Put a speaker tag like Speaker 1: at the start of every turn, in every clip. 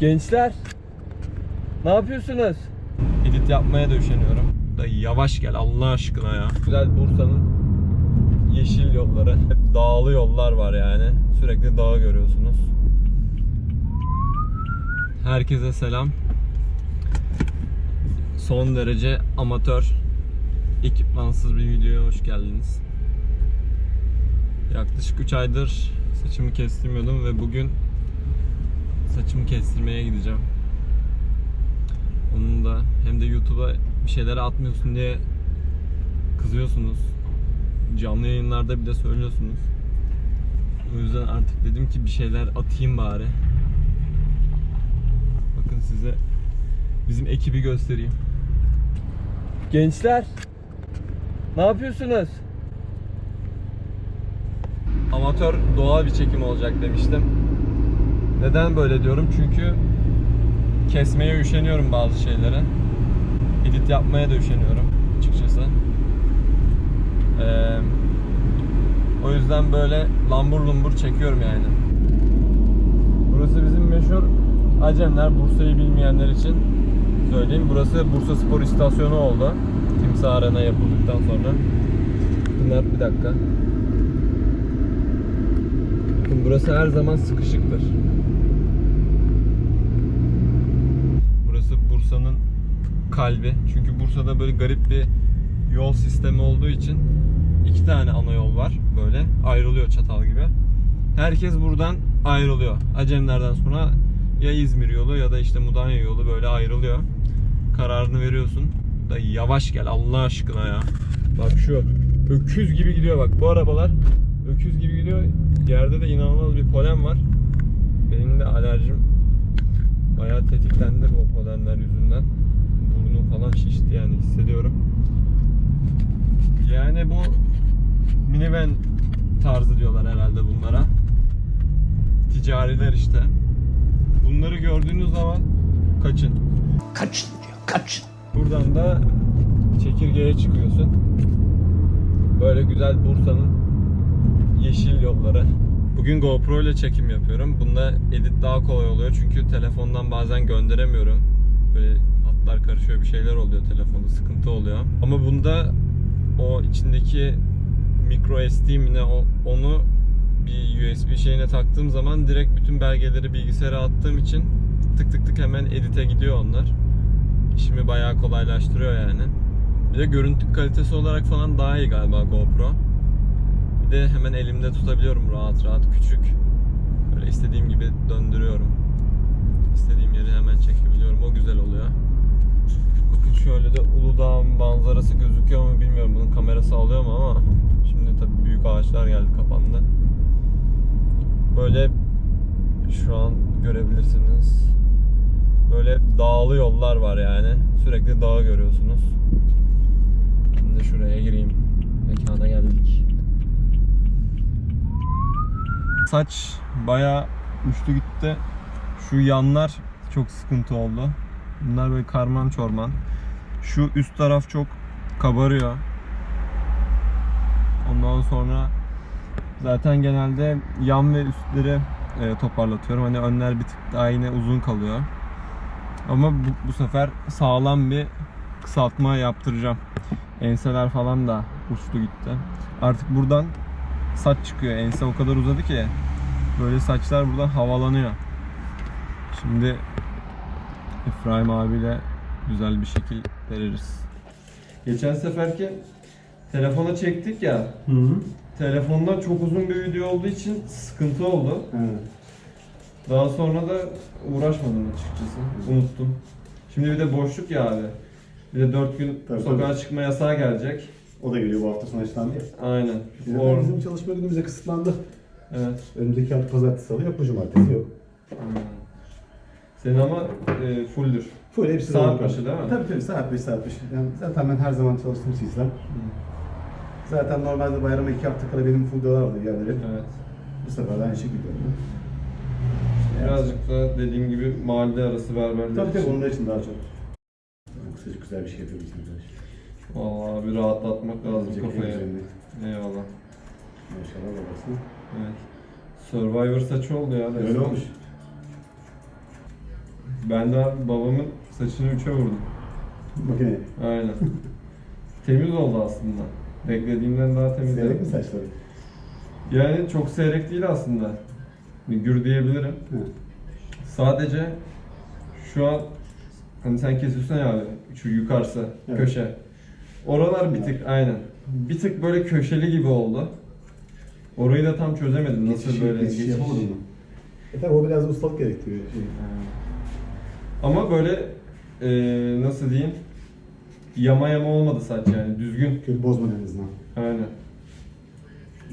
Speaker 1: Gençler ne yapıyorsunuz? Edit yapmaya da üşeniyorum. Da yavaş gel Allah aşkına ya. Güzel Bursa'nın yeşil yolları. Hep dağlı yollar var yani. Sürekli dağı görüyorsunuz. Herkese selam. Son derece amatör, ekipmansız bir videoya hoş geldiniz. Yaklaşık 3 aydır saçımı kestirmiyordum ve bugün saçımı kestirmeye gideceğim. Onun da hem de YouTube'a bir şeyler atmıyorsun diye kızıyorsunuz. Canlı yayınlarda bile söylüyorsunuz. O yüzden artık dedim ki bir şeyler atayım bari. Bakın size bizim ekibi göstereyim. Gençler ne yapıyorsunuz? Amatör doğal bir çekim olacak demiştim. Neden böyle diyorum? Çünkü kesmeye üşeniyorum bazı şeylere. Edit yapmaya da üşeniyorum açıkçası. Ee, o yüzden böyle lambur lumbur çekiyorum yani. Burası bizim meşhur Acemler. Bursa'yı bilmeyenler için söyleyeyim. Burası Bursa Spor İstasyonu oldu. Timsah Arena yapıldıktan sonra. Pınar bir dakika. Bakın burası her zaman sıkışıktır. Burası Bursa'nın kalbi. Çünkü Bursa'da böyle garip bir yol sistemi olduğu için iki tane ana yol var böyle ayrılıyor çatal gibi. Herkes buradan ayrılıyor. Acemlerden sonra ya İzmir yolu ya da işte Mudanya yolu böyle ayrılıyor. Kararını veriyorsun. Da yavaş gel Allah aşkına ya. Bak şu öküz gibi gidiyor bak bu arabalar öküz gibi gidiyor. Yerde de inanılmaz bir polen var. Benim de alerjim bayağı tetiklendi bu polenler yüzünden. Burnum falan şişti yani hissediyorum. Yani bu minivan tarzı diyorlar herhalde bunlara. Ticariler işte. Bunları gördüğünüz zaman kaçın.
Speaker 2: Kaçın diyor, kaçın.
Speaker 1: Buradan da çekirgeye çıkıyorsun. Böyle güzel Bursa'nın yeşil yolları. Bugün GoPro ile çekim yapıyorum. Bunda edit daha kolay oluyor çünkü telefondan bazen gönderemiyorum. Böyle hatlar karışıyor bir şeyler oluyor telefonda sıkıntı oluyor. Ama bunda o içindeki micro SD mi ne onu bir USB şeyine taktığım zaman direkt bütün belgeleri bilgisayara attığım için tık tık tık hemen edite gidiyor onlar işimi bayağı kolaylaştırıyor yani. Bir de görüntü kalitesi olarak falan daha iyi galiba GoPro. De hemen elimde tutabiliyorum rahat rahat küçük. Böyle istediğim gibi döndürüyorum. İstediğim yeri hemen çekebiliyorum. O güzel oluyor. Bakın şöyle de Uludağ'ın manzarası gözüküyor mu bilmiyorum. Bunun kamerası alıyor mu ama şimdi tabii büyük ağaçlar geldi kapandı. Böyle şu an görebilirsiniz. Böyle dağlı yollar var yani. Sürekli dağı görüyorsunuz. Şimdi şuraya gireyim. Mekana geldik. Saç bayağı uçtu gitti. Şu yanlar çok sıkıntı oldu. Bunlar böyle karman çorman. Şu üst taraf çok kabarıyor. Ondan sonra zaten genelde yan ve üstleri e, toparlatıyorum. Hani önler bir tık daha yine uzun kalıyor. Ama bu, bu sefer sağlam bir kısaltma yaptıracağım. Enseler falan da uçtu gitti. Artık buradan saç çıkıyor. Ense o kadar uzadı ki böyle saçlar buradan havalanıyor. Şimdi İbrahim abiyle güzel bir şekil veririz. Geçen seferki telefona çektik ya.
Speaker 3: Hı hı.
Speaker 1: Telefonda çok uzun bir video olduğu için sıkıntı oldu.
Speaker 3: Evet.
Speaker 1: Daha sonra da uğraşmadım açıkçası. Unuttum. Şimdi bir de boşluk ya abi. Bir de 4 gün
Speaker 3: Tabii,
Speaker 1: sokağa
Speaker 3: tabii.
Speaker 1: çıkma yasağı gelecek.
Speaker 3: O da geliyor bu hafta sonu açıklandı ya.
Speaker 1: Aynen.
Speaker 3: Bizim,
Speaker 1: Or-
Speaker 3: bizim çalışma günümüze kısıtlandı.
Speaker 1: evet.
Speaker 3: Önümüzdeki hafta pazartesi salı yok, bu cumartesi yok.
Speaker 1: Hmm. Senin ama e, fulldür.
Speaker 3: Full hepsi
Speaker 1: Saat
Speaker 3: zaman
Speaker 1: başı değil mi?
Speaker 3: Tabii tabii saat başı saat başı. Yani zaten ben her zaman çalıştığım sistem. Zaten normalde bayrama iki hafta kala benim full dolar alıyor yerleri.
Speaker 1: Evet.
Speaker 3: Bu sefer de aynı şekilde oldu.
Speaker 1: Birazcık da dediğim gibi mahalle arası berberler
Speaker 3: Tabii tabii
Speaker 1: için.
Speaker 3: onun için daha çok. Kısacık güzel bir şey yapabilirsiniz.
Speaker 1: Vallahi bir rahatlatmak lazım
Speaker 3: Azıcık
Speaker 1: kafayı.
Speaker 3: üzerinde.
Speaker 1: Eyvallah.
Speaker 3: Maşallah babası.
Speaker 1: Evet. Survivor saçı oldu ya.
Speaker 3: Öyle olmuş.
Speaker 1: Ben de abi babamın saçını üçe vurdum.
Speaker 3: Makine.
Speaker 1: Aynen. Temiz oldu aslında. Beklediğimden daha temiz.
Speaker 3: Seyrek mi saçları?
Speaker 1: Yani çok seyrek değil aslında. Bir Gür diyebilirim.
Speaker 3: He.
Speaker 1: Sadece şu an hani sen kesiyorsun ya abi şu yukarısı
Speaker 3: Evet.
Speaker 1: köşe. Oralar bir tık aynen. Bir tık böyle köşeli gibi oldu. Orayı da tam çözemedim. Nasıl
Speaker 3: Geçiş,
Speaker 1: böyle
Speaker 3: geçiş yapamadın mı? E tabi o biraz ustalık gerektiriyor. Şey.
Speaker 1: Ama böyle eee, nasıl diyeyim? Yama yama olmadı saç yani düzgün.
Speaker 3: Kötü bozmadı en azından.
Speaker 1: Aynen.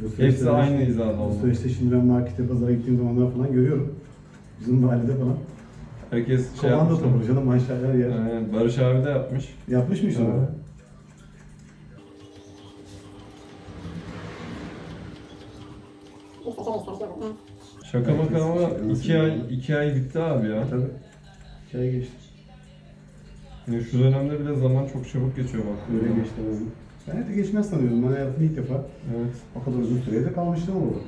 Speaker 3: Bu süreçte
Speaker 1: aynı hizada
Speaker 3: Bu
Speaker 1: oldu.
Speaker 3: süreçte şimdi ben markete, pazara gittiğim zamanlar falan görüyorum. Bizim mahallede falan.
Speaker 1: Herkes şey
Speaker 3: Komando
Speaker 1: yapmış.
Speaker 3: topu canım maşallah yer.
Speaker 1: Aynen. Barış abi de yapmış.
Speaker 3: Yapmış mı işte onu?
Speaker 1: Şaka maka ama iki ay, iki ay bitti abi ya.
Speaker 3: Tabii. Hikaye geçti.
Speaker 1: Yani şu dönemde bile zaman çok çabuk geçiyor bak.
Speaker 3: Öyle geçti. yani. Ben hep de geçmez sanıyordum. Ben hayatımda ilk defa
Speaker 1: Evet.
Speaker 3: o kadar uzun sürede kalmıştım oldu.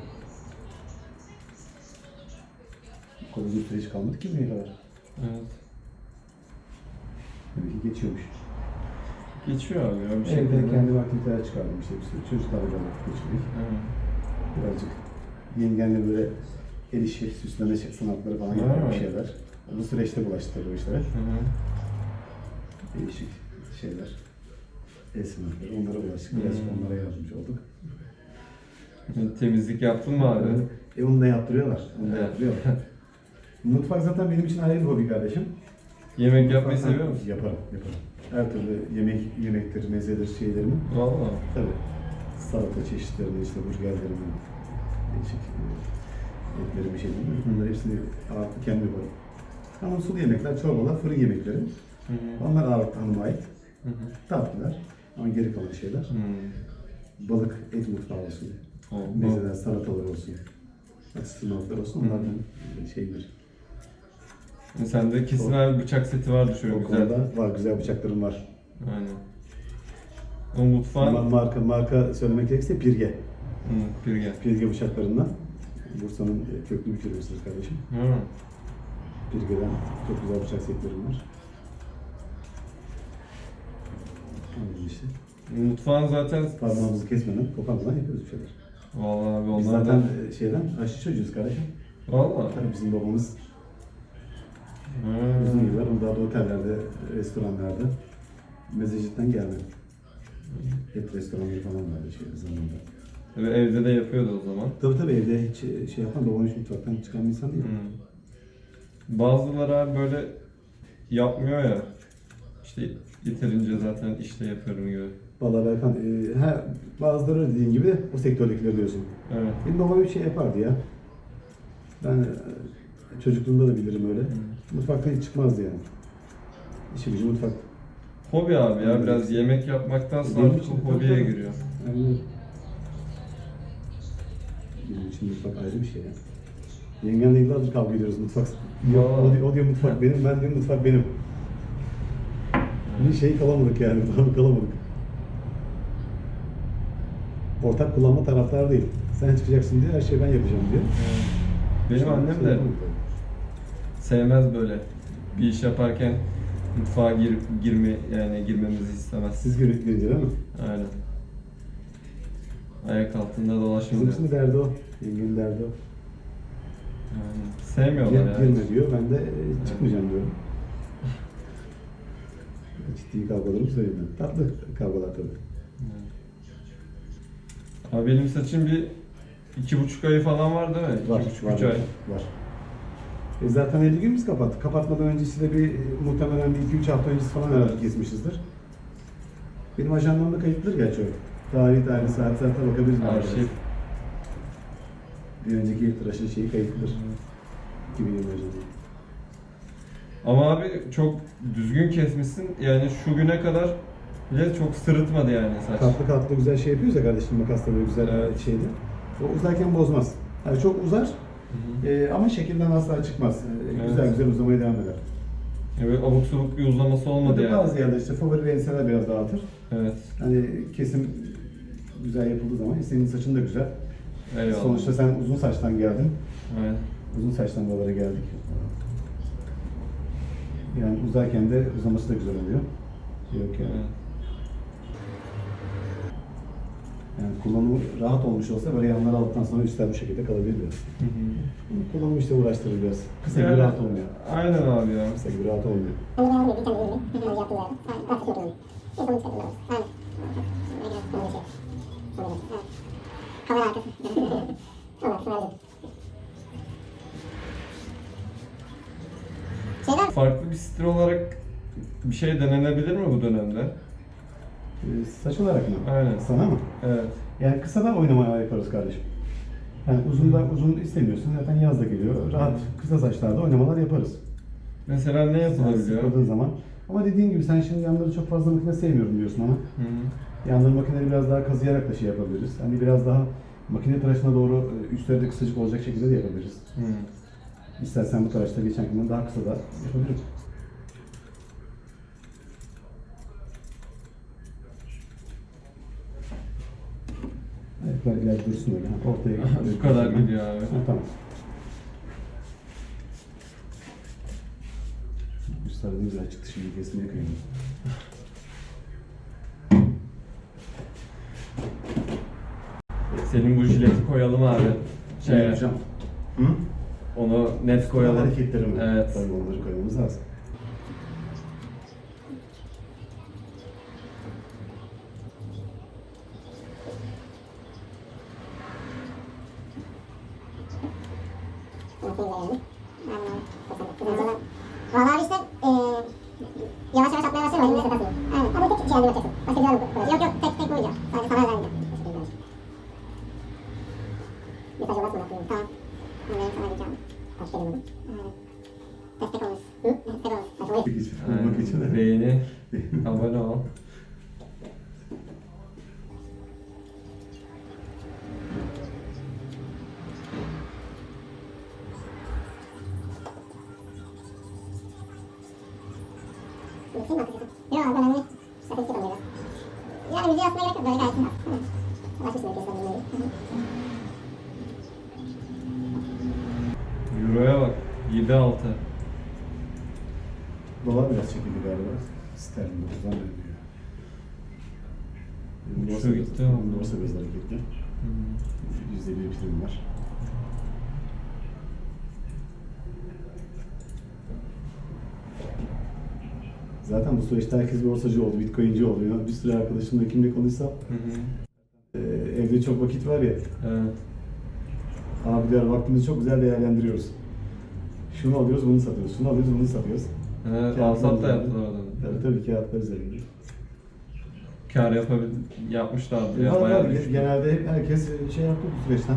Speaker 3: O kadar uzun süre hiç kalmadı ki buraya kadar.
Speaker 1: Evet.
Speaker 3: Demek ki geçiyormuş.
Speaker 1: Geçiyor abi ya bir
Speaker 3: Evde
Speaker 1: şekilde.
Speaker 3: kendi aktiviteler çıkardım işte bir sürü çocuklarla vakit geçirdik.
Speaker 1: Evet.
Speaker 3: Birazcık yengenle böyle el işi, süsleme sanatları falan yapıyor bir şeyler. Bu süreçte bulaştı o işlere. Değişik şeyler. El sanatları. Onlara bulaştık.
Speaker 1: Hmm.
Speaker 3: onlara yardımcı olduk.
Speaker 1: Temizlik yaptın mı abi?
Speaker 3: E onu da yaptırıyorlar. Onu da
Speaker 1: Evet.
Speaker 3: yaptırıyorlar. Mutfak zaten benim için ayrı bir hobi kardeşim.
Speaker 1: Yemek yapmayı
Speaker 3: Mutfaktan-
Speaker 1: seviyor musun?
Speaker 3: Yaparım, yaparım. Her türlü yemek, yemektir, mezedir, şeylerimi.
Speaker 1: Valla.
Speaker 3: Tabii. Salata çeşitlerini, işte burgerlerimi, değişik e, etlerimi, şeylerimi. Bunları hepsini ağırlıklı kendim yaparım. Ama sulu yemekler, çorbalar, fırın yemekleri.
Speaker 1: Hı hı.
Speaker 3: Onlar ağırlıklı hanıma ait.
Speaker 1: Hı hı.
Speaker 3: Tatlılar. Ama geri kalan şeyler.
Speaker 1: Hmm.
Speaker 3: Balık, et mutfağı olsun.
Speaker 1: O-
Speaker 3: Mezeler, salatalar olsun. Atıştırmalıklar olsun.
Speaker 1: Hı hı.
Speaker 3: Onlardan şeydir.
Speaker 1: Yani Sende kesin abi bıçak seti vardı şöyle
Speaker 3: O
Speaker 1: güzel.
Speaker 3: konuda var, güzel bıçaklarım var.
Speaker 1: Aynen. O mutfağın...
Speaker 3: Ma- marka, marka söylemek gerekirse Pirge.
Speaker 1: Hı, Pirge.
Speaker 3: Pirge bıçaklarından. Bursa'nın e, köklü bir firmasıdır kardeşim.
Speaker 1: Hı.
Speaker 3: Pirge'den çok güzel bıçak setlerim var. Anladım işte.
Speaker 1: Mutfağın zaten...
Speaker 3: Parmağımızı kesmeden, koparmadan yapıyoruz bir şeyler.
Speaker 1: Valla abi
Speaker 3: Biz
Speaker 1: onlar
Speaker 3: zaten
Speaker 1: da...
Speaker 3: e, şeyden aşçı çocuğuz kardeşim.
Speaker 1: Valla.
Speaker 3: Tabii bizim babamız
Speaker 1: Hı.
Speaker 3: uzun yıllar daha da otellerde, restoranlarda mezecilikten geldi. Et restoranları falan vardı şey zamanında.
Speaker 1: Ve evde de yapıyordu o zaman.
Speaker 3: Tabii tabii evde hiç e, şey yapan babam hiç mutfaktan çıkan bir insan değil.
Speaker 1: Hı. Bazıları abi böyle yapmıyor ya. İşte yeterince zaten işte yapıyorum gibi.
Speaker 3: Vallahi Berkan, e, ha, bazıları dediğin gibi de o sektördekiler diyorsun.
Speaker 1: Evet.
Speaker 3: Benim babam bir şey yapardı ya. Ben e, çocukluğumda da bilirim öyle. Mutfaktan hiç çıkmazdı yani. İşi gücü mutfak.
Speaker 1: Hobi abi ya biraz yemek yapmaktan sonra
Speaker 3: Benim için
Speaker 1: hobiye
Speaker 3: tabii, tabii.
Speaker 1: giriyor.
Speaker 3: Yani Bizim için mutfak ayrı bir şey ya. Yengenle yıllardır kavga ediyoruz mutfak. O, diyor, o diyor mutfak benim, ben diyor mutfak benim. Bir şey kalamadık yani, tamam kalamadık. Ortak kullanma taraftar değil. Sen çıkacaksın diyor, her şeyi ben yapacağım diyor.
Speaker 1: Benim annem de sevmez böyle bir iş yaparken mutfağa gir, girme yani girmemizi istemez.
Speaker 3: Siz girince değil mi?
Speaker 1: Aynen. Ayak altında
Speaker 3: Bizim
Speaker 1: dolaşmıyor.
Speaker 3: için de derdi o. Yengenin derdi o.
Speaker 1: Aynen. Sevmiyorlar
Speaker 3: Gir,
Speaker 1: yani.
Speaker 3: girme diyor, ben de e, çıkmayacağım diyorum. Ciddi kavgalarım söyleyeyim ben. Tatlı kavgalar tabii.
Speaker 1: Abi benim saçım bir iki buçuk ayı falan var değil mi?
Speaker 3: Var,
Speaker 1: iki buçuk,
Speaker 3: var,
Speaker 1: üç
Speaker 3: var.
Speaker 1: ay.
Speaker 3: var. E zaten 50 gün biz kapattık. Kapatmadan öncesi de bir e, muhtemelen bir 2-3 hafta öncesi falan herhalde kesmişizdir. Benim ajandamda kayıtlıdır gerçi o. Tarih, tarih, saat, saate bakabiliriz.
Speaker 1: Arşiv.
Speaker 3: Bir önceki tıraşın şeyi kayıtlıdır. 2020 ajanda.
Speaker 1: Ama abi çok düzgün kesmişsin. Yani şu güne kadar bile çok sırıtmadı yani saç.
Speaker 3: Katlı katlı güzel şey yapıyoruz ya kardeşim makasla böyle güzel
Speaker 1: Evet.
Speaker 3: şeydi. O uzarken bozmaz. Yani çok uzar e, ama şekilden asla çıkmaz. E,
Speaker 1: Evet.
Speaker 3: Güzel güzel uzamaya devam eder.
Speaker 1: Böyle abuk subuk bir uzaması olmadı yani.
Speaker 3: Bazı yerler işte favori ve enseler biraz dağıtır.
Speaker 1: Evet.
Speaker 3: Hani kesim güzel yapıldığı zaman senin saçın da güzel.
Speaker 1: Eyvallah.
Speaker 3: Sonuçta sen uzun saçtan geldin.
Speaker 1: Aynen.
Speaker 3: Uzun saçtan buralara geldik. Yani uzarken de uzaması da güzel oluyor. Yok yani.
Speaker 1: Evet.
Speaker 3: Yani kullanımı rahat olmuş olsa böyle yanları aldıktan sonra üstler bu şekilde kalabilir biraz.
Speaker 1: Hı hı.
Speaker 3: Kullanımı işte uğraştırır biraz. Kısa gibi rahat olmuyor.
Speaker 1: Aynen abi ya.
Speaker 3: Kısa gibi rahat olmuyor.
Speaker 4: Hani ben de bir tane ürünü bir tane yaptılar. Yani artık yok yani. Bir sonuç takımda Kamera arkası. Şeyler
Speaker 1: Farklı bir stil olarak bir şey denenebilir mi bu dönemde?
Speaker 3: Ee, saç olarak mı?
Speaker 1: Aynen.
Speaker 3: Sana mı?
Speaker 1: Evet.
Speaker 3: Yani kısa da oynamaya yaparız kardeşim. Yani uzun da uzun istemiyorsun. Zaten yaz da geliyor. Rahat kısa saçlarda oynamalar yaparız.
Speaker 1: Mesela ne yapılabiliyor?
Speaker 3: sıkıldığın zaman. Ama dediğin gibi sen şimdi yanları çok fazla makine sevmiyorum diyorsun ama.
Speaker 1: Hı hı.
Speaker 3: Yanları makineleri biraz daha kazıyarak da şey yapabiliriz. Hani biraz daha makine tıraşına doğru e, üstleri de kısacık olacak şekilde de yapabiliriz.
Speaker 1: Hı.
Speaker 3: İstersen bu tıraşta geçen günden daha kısa da. Evet, ver, gel dursun öyle. ha. Ortaya
Speaker 1: Bu kadar gidiyor abi.
Speaker 3: Ha, tamam. Üstlerden güzel çıktı şimdi kesmeye kıyım.
Speaker 1: Senin bu jileti koyalım abi. Şey,
Speaker 3: hocam. Hı?
Speaker 1: onu net koyalım.
Speaker 3: Hareketleri mi?
Speaker 1: Evet.
Speaker 3: Tabii onları koymamız lazım. 好，我知道。Prim var. Zaten bu süreçte herkes borsacı oldu, bitcoinci oldu. Ya bir sürü arkadaşımla kimle konuşsam
Speaker 1: Hı hı.
Speaker 3: e, evde çok vakit var ya.
Speaker 1: Evet.
Speaker 3: Abi diyor vaktimizi çok güzel değerlendiriyoruz. Şunu alıyoruz, bunu satıyoruz. Şunu alıyoruz, bunu satıyoruz.
Speaker 1: Evet,
Speaker 3: Kağıtlar
Speaker 1: alsat da
Speaker 3: üzerinde.
Speaker 1: yaptılar adamı.
Speaker 3: Tabii tabii kağıtlar üzerinde.
Speaker 1: Kar yapabil yapmışlardı ya bayağı düşmüş.
Speaker 3: Genelde hep herkes şey yaptı bu süreçten.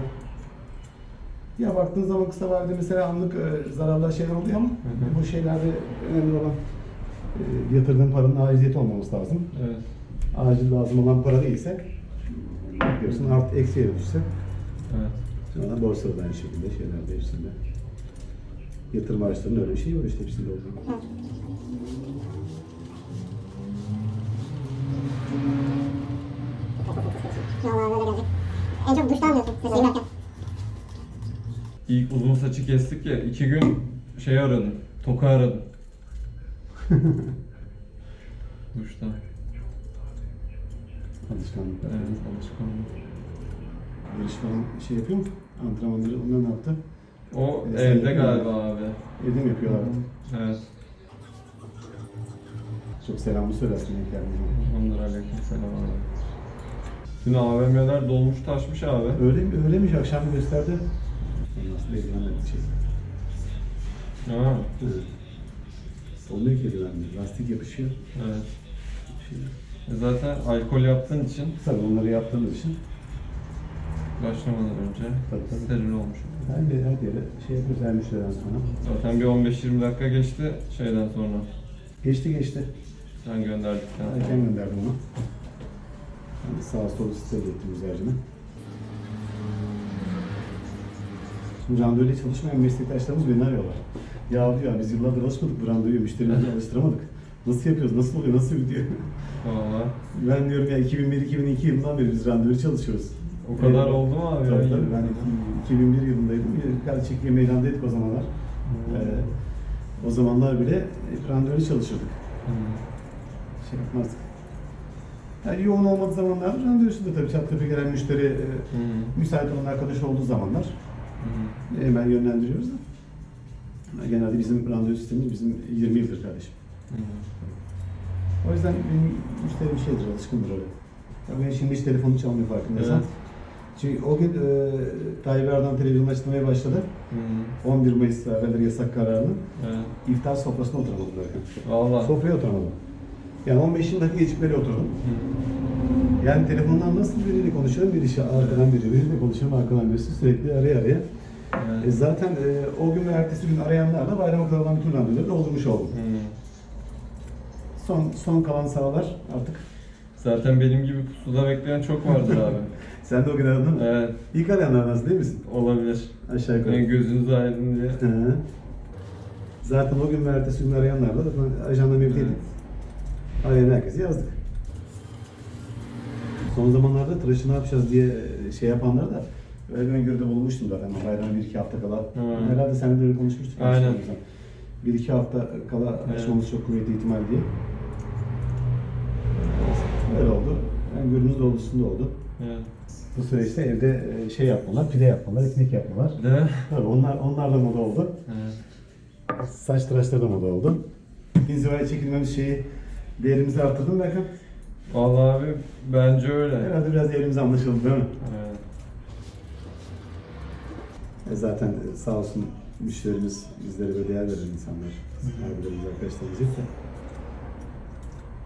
Speaker 3: Ya baktığın zaman kısa vadede mesela anlık e, zararlar şeyler oluyor ama
Speaker 1: hı.
Speaker 3: bu şeylerde önemli olan e, yatırdığın paranın aciliyeti olmaması lazım.
Speaker 1: Evet.
Speaker 3: Acil lazım olan para değilse diyorsun artı eksiye düşse
Speaker 1: Evet.
Speaker 3: sonra borsada da aynı şekilde şeylerde hepsinde. Yatırım araçlarının öyle bir şeyi var işte hepsinde olduğu.
Speaker 4: Valla böyle gelecek. Alıyorsun. Sesi giderken.
Speaker 1: İlk uzun saçı kestik ya, iki gün şey aradım, toka aradım. Duşta.
Speaker 3: Alışkanlıklar.
Speaker 1: Evet, alışkanlık.
Speaker 3: Yarış falan şey yapıyor mu? Antrenmanları onlar ne yaptı?
Speaker 1: O
Speaker 3: de sen
Speaker 1: evde galiba abi.
Speaker 3: Evde mi yapıyorlar artık?
Speaker 1: Evet.
Speaker 3: Çok denk geldiğin zaman.
Speaker 1: Onlara aleyküm selam abi. Dün AVM'ler dolmuş taşmış abi.
Speaker 3: Öyle mi? Öyleymiş akşam gösterdi. Nasıl bir şey.
Speaker 1: Ha,
Speaker 3: Olmuyor ki eldivenle. Lastik yapışıyor.
Speaker 1: evet.
Speaker 3: Şey.
Speaker 1: E Zaten alkol yaptığın için
Speaker 3: Tabii onları yaptığımız için
Speaker 1: başlamadan önce
Speaker 3: Tabii, tabii.
Speaker 1: steril olmuş.
Speaker 3: her yere, her yere şey yapıyoruz her müşteriden sonra.
Speaker 1: Zaten bir 15-20 dakika geçti şeyden sonra.
Speaker 3: Geçti geçti.
Speaker 1: Sen gönderdikten sonra.
Speaker 3: Erken gönderdim onu. Sağa sola site ettim güzelce. Şimdi randevuya çalışmayan meslektaşlarımız beni arıyorlar. Ya diyor biz yıllardır alışmadık bu randevuya müşterilerimizi alıştıramadık. Nasıl yapıyoruz, nasıl oluyor, nasıl gidiyor?
Speaker 1: Valla.
Speaker 3: Ben diyorum ya 2001-2002 yılından beri biz randevu çalışıyoruz.
Speaker 1: O kadar
Speaker 3: Evet.
Speaker 1: oldu mu abi?
Speaker 3: Tabii tabii ben iki- 2001 yılındaydım. Kadar çekiye meydandaydık o zamanlar. Ee, O zamanlar bile hep randevulu çalışırdık. Şey yapmazdık. Yani yoğun olmadığı zamanlarda randevusudur tabii. Çat kapı gelen müşteri e, müsait olan arkadaş olduğu zamanlar hemen yönlendiriyoruz da. Ama Genelde bizim randevu sistemimiz bizim 20 yıldır kardeşim. O yüzden benim müşterim şeydir, alışkındır öyle. Ya ben şimdi hiç telefonu çalmıyor farkındaysan.
Speaker 1: Evet.
Speaker 3: Çünkü o gün e, Tayyip Erdoğan televizyon açıklamaya başladı. 11 Mayıs haberleri yasak kararını.
Speaker 1: Evet.
Speaker 3: İftar sofrasına oturamadım.
Speaker 1: Valla.
Speaker 3: Sofraya oturamadım. Yani 15 dakika böyle oturdum. Yani telefondan nasıl biriyle konuşuyorum, biri şey arkadan biri, biriyle konuşuyorum arkadan birisi sürekli araya araya. E, zaten e, o gün ve ertesi gün arayanlarla bayrama kadar olan bütün randevuları doldurmuş oldum. Son son kalan sahalar artık.
Speaker 1: Zaten benim gibi pusuda bekleyen çok vardır abi.
Speaker 3: Sen de o gün aradın mı?
Speaker 1: evet.
Speaker 3: İlk arayanlardansın değil misin?
Speaker 1: Olabilir.
Speaker 3: Aşağı yukarı.
Speaker 1: Yani gözünüz aydın diye.
Speaker 3: Hı. Zaten o gün ve ertesi gün arayanlarla zaten ajanla birlikteydik. Arayan herkesi yazdık. Son zamanlarda tıraşı ne yapacağız diye şey yapanlar da öyle bir öngörüde bulunmuştum zaten. Bayram bir iki hafta kala.
Speaker 1: Hı.
Speaker 3: Herhalde seninle de öyle konuşmuştuk.
Speaker 1: Aynen.
Speaker 3: Bir iki hafta kala açmamız çok kuvvetli ihtimal diye. Öyle oldu. Öngörümüz doğrultusunda oldu.
Speaker 1: Evet.
Speaker 3: Bu süreçte evde e, şey yapmalar, pide yapmalar, ekmek yapmalar.
Speaker 1: Değil mi?
Speaker 3: Tabii onlar, onlar da moda oldu.
Speaker 1: Evet.
Speaker 3: Saç tıraşları da moda oldu. İnzivaya çekilmemiz şeyi değerimizi arttırdı mı Berkan?
Speaker 1: Vallahi abi bence öyle.
Speaker 3: Herhalde biraz değerimiz anlaşıldı değil mi?
Speaker 1: Evet.
Speaker 3: E zaten e, sağ olsun müşterimiz bizlere böyle değer veren insanlar. Abilerimiz, arkadaşlarımız da.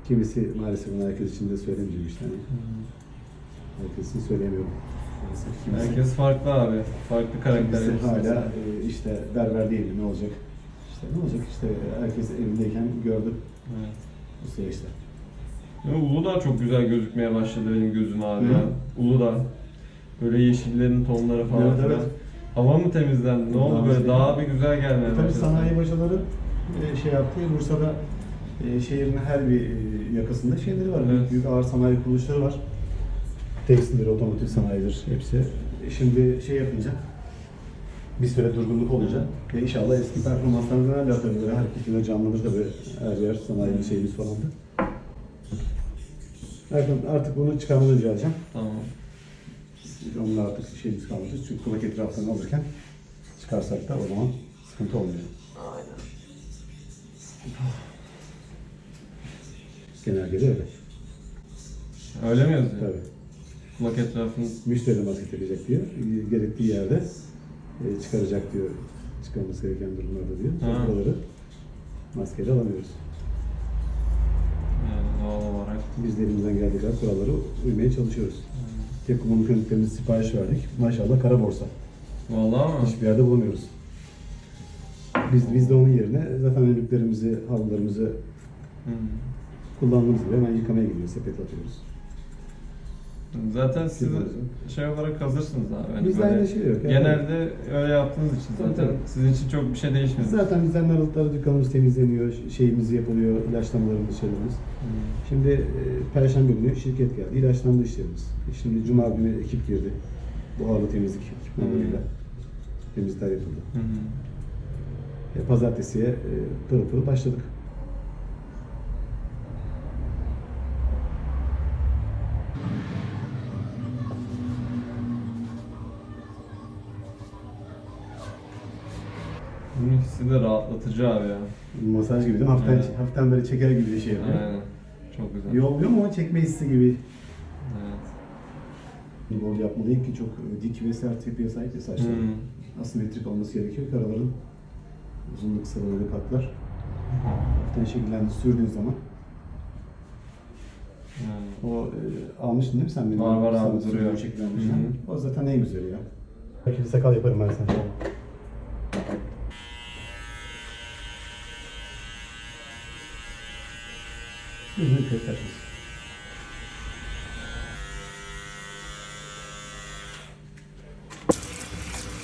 Speaker 3: Kimisi maalesef bunu herkes için de söylemeyeceğim işte. Herkes için söyleyemiyorum. Maalesef kimisi,
Speaker 1: Herkes farklı abi. Farklı karakter
Speaker 3: kimisi
Speaker 1: yapısı
Speaker 3: hala e, işte berber değil ne olacak? İşte ne olacak işte herkes evindeyken gördü
Speaker 1: Evet.
Speaker 3: Bu süreçte.
Speaker 1: Ya Uludağ çok güzel gözükmeye başladı benim gözüme abi ya. Uludağ. Böyle yeşillerin tonları falan
Speaker 3: Evet, evet.
Speaker 1: Hava mı temizlendi? Ne oldu
Speaker 3: Daha
Speaker 1: böyle? Daha bir güzel gelmeye
Speaker 3: E, Tabii
Speaker 1: başladı.
Speaker 3: sanayi bacaları e, şey yaptı. Bursa'da e, şehrin her bir e, yakasında şeyleri var.
Speaker 1: Evet.
Speaker 3: Büyük, büyük ağır sanayi kuruluşları var. Tekstildir, otomotiv sanayidir hepsi. E, Şimdi şey yapınca bir süre durgunluk olunca ve inşallah eski performanslarına dönerler tabii böyle hareketine canlanır tabii her yer sanayi şeyimiz falan da. Erkan artık bunu çıkarmadan rica edeceğim.
Speaker 1: Tamam.
Speaker 3: Onunla artık şeyimiz kalmadı. Çünkü kulak etraflarını alırken çıkarsak da o zaman sıkıntı olmuyor. Genelgede öyle.
Speaker 1: Öyle mi yazıyor?
Speaker 3: Tabii.
Speaker 1: Kulak etrafını...
Speaker 3: Müşteri maske takacak diyor. E, Gerektiği yerde e, çıkaracak diyor. Çıkarması gereken durumlarda diyor.
Speaker 1: Ha.
Speaker 3: Buraları maskeyle alamıyoruz.
Speaker 1: Yani doğal olarak.
Speaker 3: Biz de elimizden geldiği kadar kurallara uymaya çalışıyoruz. Tek kumunu kliniklerimize sipariş verdik. Maşallah kara borsa.
Speaker 1: Vallahi mı?
Speaker 3: Hiçbir yerde bulamıyoruz. Biz, biz de onun yerine zaten önlüklerimizi, havlularımızı
Speaker 1: Hı.
Speaker 3: kullandığımız gibi hemen yıkamaya gidiyoruz, sepet atıyoruz.
Speaker 1: Zaten siz şey olarak hazırsınız abi. Hani
Speaker 3: Bizde
Speaker 1: böyle
Speaker 3: aynı şey yok. Yani
Speaker 1: Genelde öyle yaptığınız için
Speaker 3: Tabii,
Speaker 1: zaten
Speaker 3: tabii.
Speaker 1: sizin için çok bir şey değişmedi.
Speaker 3: Zaten bizden aralıkları dükkanımız temizleniyor, şeyimiz yapılıyor, ilaçlamalarımız, şeylerimiz. Şimdi e, Perşembe günü şirket geldi, ilaçlandı işlerimiz. E, Şimdi Cuma günü ekip girdi. Buharlı temizlik ekipmanlarıyla temizlikler yapıldı.
Speaker 1: Hı hı.
Speaker 3: E, Pazartesiye e, pırıl pırıl başladık.
Speaker 1: Bunun hissi de rahatlatıcı abi ya.
Speaker 3: Masaj gibi değil mi? Hafiften,
Speaker 1: Evet.
Speaker 3: hafiften böyle çeker gibi bir şey yapıyor.
Speaker 1: Aynen. Çok güzel.
Speaker 3: İyi olmuyor mu ama çekme hissi gibi.
Speaker 1: Evet.
Speaker 3: Bol yapmalıyım ki çok e, dik ve sert yapıya sahip ya saçlar.
Speaker 1: Hmm.
Speaker 3: Asimetrik olması gerekiyor. Karaların uzunluk sıraları katlar. Hafiften şekillendi sürdüğün zaman.
Speaker 1: Yani.
Speaker 3: O e, almıştın değil mi sen benim?
Speaker 1: Var, var abi,
Speaker 3: Sana
Speaker 1: duruyor. Hı
Speaker 3: O zaten en güzeli ya. Belki sakal yaparım ben sana. Yüzünü kök taşısın.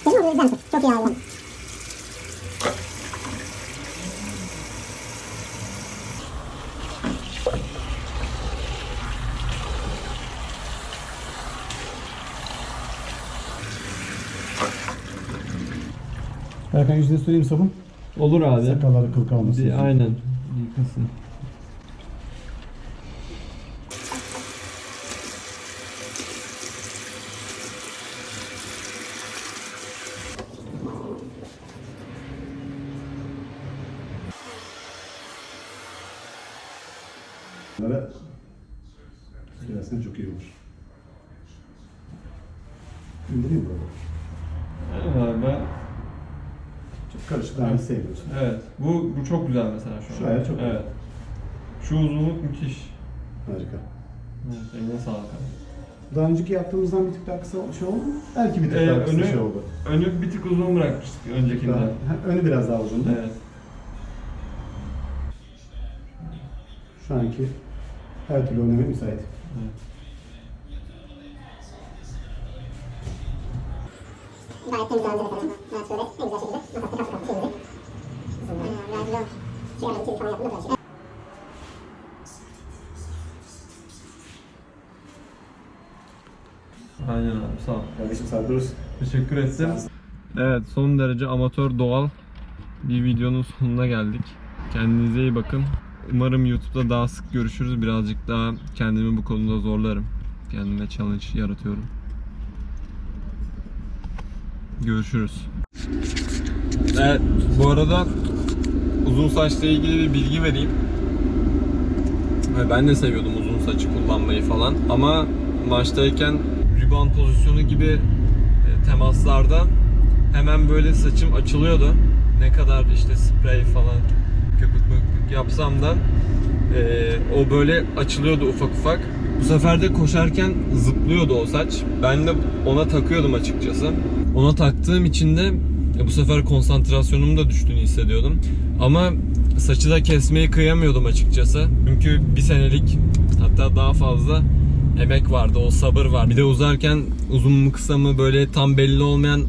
Speaker 4: Senin o yüzden çok iyi ağırlan.
Speaker 3: Erkan yüzüne süreyim sabun.
Speaker 1: Olur abi.
Speaker 3: Sakalları kıl kalmasın.
Speaker 1: Bir, aynen. Yıkasın.
Speaker 3: Bunlara sürersen çok iyi olur. İndireyim mi burada?
Speaker 1: Aynen abi ben
Speaker 3: Çok karışık daha sevmiyorsun.
Speaker 1: Evet. Bu bu çok güzel mesela şu an.
Speaker 3: Şu ayar çok
Speaker 1: Evet. Şu uzunluk müthiş.
Speaker 3: Harika.
Speaker 1: Evet, eline sağlık abi.
Speaker 3: Daha önceki yaptığımızdan bir tık daha kısa şey oldu mu? Belki bir tık
Speaker 1: Ee,
Speaker 3: daha kısa
Speaker 1: önü-
Speaker 3: şey oldu.
Speaker 1: Önü bir tık uzun bırakmıştık öncekinde.
Speaker 3: Daha, ha, önü biraz daha uzundu.
Speaker 1: Evet.
Speaker 3: Şu anki her türlü oynamaya müsait.
Speaker 1: evet.
Speaker 4: Gayet temiz aldı mesela. Ben şöyle en güzel şekilde makasla çizdi. Ee, Biraz güzel. Falan da şey.
Speaker 1: Aynen abi sağ ol.
Speaker 3: Kardeşim sağ durursun.
Speaker 1: Teşekkür ettim. Evet son derece amatör doğal bir videonun sonuna geldik. Kendinize iyi bakın. Umarım YouTube'da daha sık görüşürüz. Birazcık daha kendimi bu konuda zorlarım. Kendime challenge yaratıyorum. Görüşürüz. Evet, bu arada uzun saçla ilgili bir bilgi vereyim. Ben de seviyordum uzun saçı kullanmayı falan ama maçtayken rebound pozisyonu gibi e, temaslarda hemen böyle saçım açılıyordu. Ne kadar işte sprey falan köpük möpük yapsam da e, o böyle açılıyordu ufak ufak. Bu sefer de koşarken zıplıyordu o saç. Ben de ona takıyordum açıkçası. Ona taktığım için de e, bu sefer konsantrasyonumun da düştüğünü hissediyordum. Ama saçı da kesmeyi kıyamıyordum açıkçası. Çünkü bir senelik hatta daha fazla emek vardı, o sabır var. Bir de uzarken uzun mu kısa mı böyle tam belli olmayan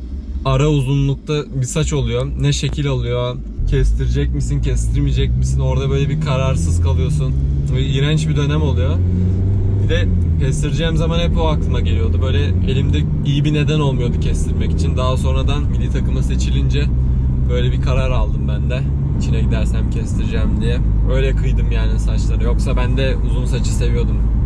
Speaker 1: ara uzunlukta bir saç oluyor. Ne şekil alıyor, kestirecek misin, kestirmeyecek misin? Orada böyle bir kararsız kalıyorsun. Böyle iğrenç bir dönem oluyor. Bir de kestireceğim zaman hep o aklıma geliyordu. Böyle elimde iyi bir neden olmuyordu kestirmek için. Daha sonradan milli takıma seçilince böyle bir karar aldım ben de. İçine gidersem kestireceğim diye. Öyle kıydım yani saçları. Yoksa ben de uzun saçı seviyordum.